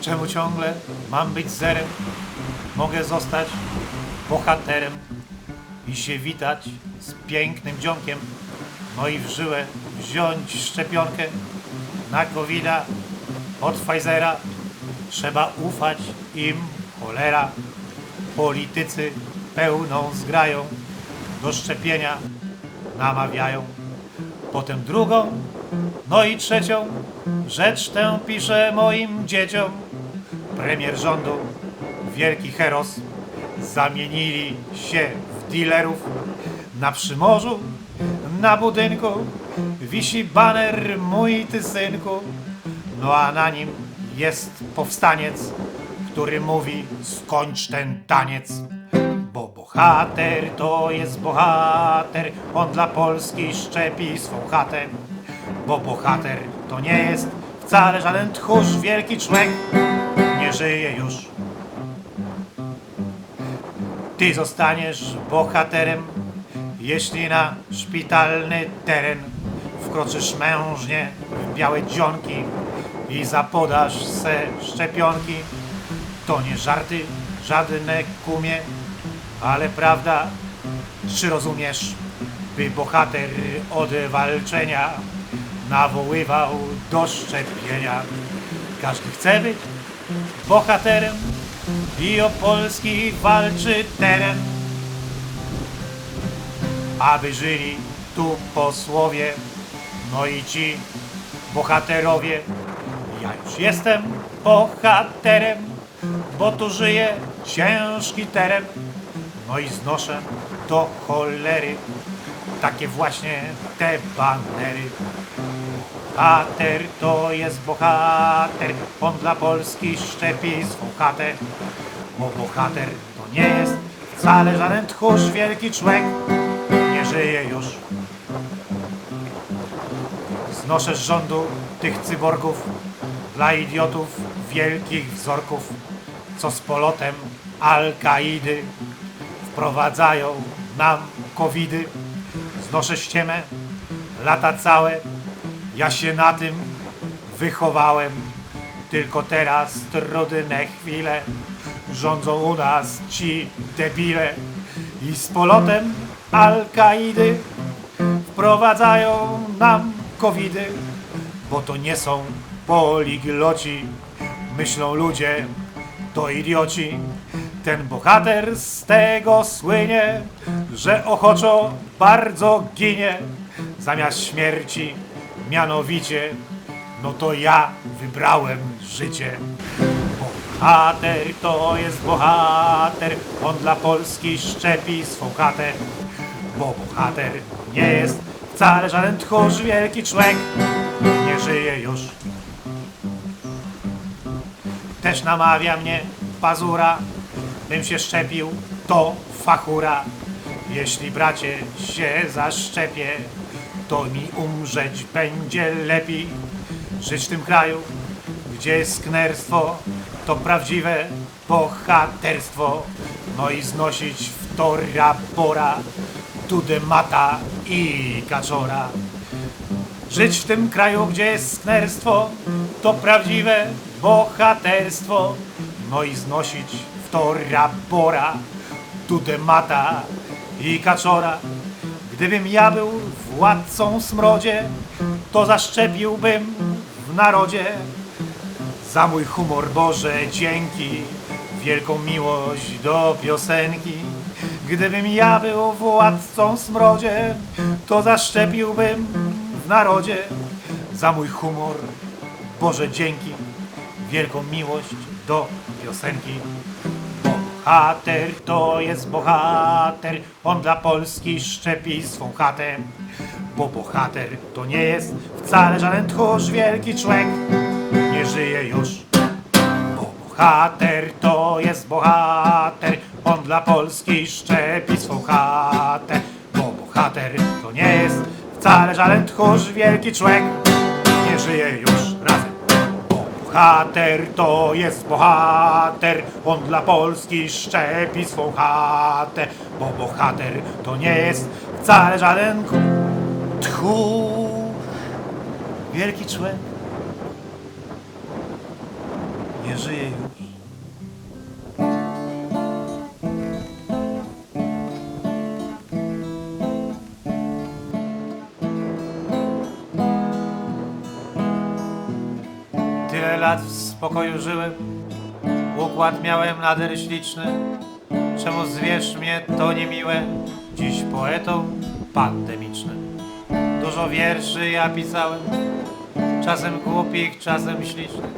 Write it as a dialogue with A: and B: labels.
A: Czemu ciągle mam być zerem? Mogę zostać bohaterem i się witać z pięknym dzionkiem. No i w żyłę wziąć szczepionkę na covid od Pfizera. Trzeba ufać im, cholera. Politycy pełną zgrają do szczepienia namawiają. Potem drugą, no i trzecią rzecz tę piszę moim dzieciom. Premier rządu, wielki heros, zamienili się w dealerów. Na przymorzu, na budynku wisi baner mój ty synku. No a na nim jest powstaniec, który mówi skończ ten taniec. Bo bohater to jest bohater, on dla Polski szczepi swą chatę. Bo bohater to nie jest wcale żaden tchórz, wielki człowiek nie żyje już. Ty zostaniesz bohaterem, jeśli na szpitalny teren wkroczysz mężnie w białe dzionki i zapodasz se szczepionki. To nie żarty, żadne kumie, ale prawda, czy rozumiesz, by bohater od walczenia nawoływał do szczepienia? Każdy chce być bohaterem i o polski walczy teren. Aby żyli tu posłowie, no i ci bohaterowie. Ja już jestem bohaterem, bo tu żyje ciężki teren. No i znoszę do cholery takie właśnie te banery. Bohater to jest bohater, on dla Polski szczepi swą. Bo bohater to nie jest wcale żaden tchórz, wielki człowiek nie żyje już. Znoszę z rządu tych cyborgów dla idiotów wielkich wzorków, co z polotem Al-Kaidy wprowadzają nam covidy. Znoszę ściemę lata całe, ja się na tym wychowałem. Tylko teraz trudne chwile rządzą u nas ci debile i z polotem Al-Kaidy wprowadzają nam covidy, bo to nie są poligloci, myślą ludzie, to idioci. Ten bohater z tego słynie, że ochoczo bardzo ginie zamiast śmierci, mianowicie, no to ja wybrałem życie. Bohater to jest bohater, on dla Polski szczepi swą chatę. Bo bohater nie jest wcale żaden tchórz, wielki człowiek nie żyje już. Też namawia mnie pazura, bym się szczepił, to fachura. Jeśli bracie się zaszczepię, to mi umrzeć będzie lepiej. Żyć w tym kraju, gdzie sknerstwo, to prawdziwe bohaterstwo. No i znosić w to rapora, tudemata i kaczora. Żyć w tym kraju, gdzie sknerstwo, to prawdziwe bohaterstwo. No i znosić w to rapora, tudemata i kaczora. Gdybym ja był władcą smrodzie, to zaszczepiłbym w narodzie. Za mój humor Boże dzięki, wielką miłość do piosenki. Gdybym ja był władcą smrodzie, to zaszczepiłbym w narodzie. Za mój humor Boże dzięki, wielką miłość do piosenki. Bohater to jest bohater, on dla Polski szczepi swą chatę. Bo bohater to nie jest wcale żaden tchórz, wielki człowiek nie żyje już. Bo bohater to jest bohater, on dla Polski szczepi swą chatę. Bo bohater to nie jest wcale żaden tchórz, wielki człowiek nie żyje już razem. Bo bohater to jest bohater, on dla Polski szczepi swą chatę. Bo bohater to nie jest wcale żaden tchórz, wielki człek nie żyje już. Tyle lat w spokoju żyłem, układ miałem nader śliczny. Czemu zwierz mnie to niemiłe, dziś poetą pandemicznym. Dużo wierszy ja pisałem, czasem głupich, czasem ślicznych.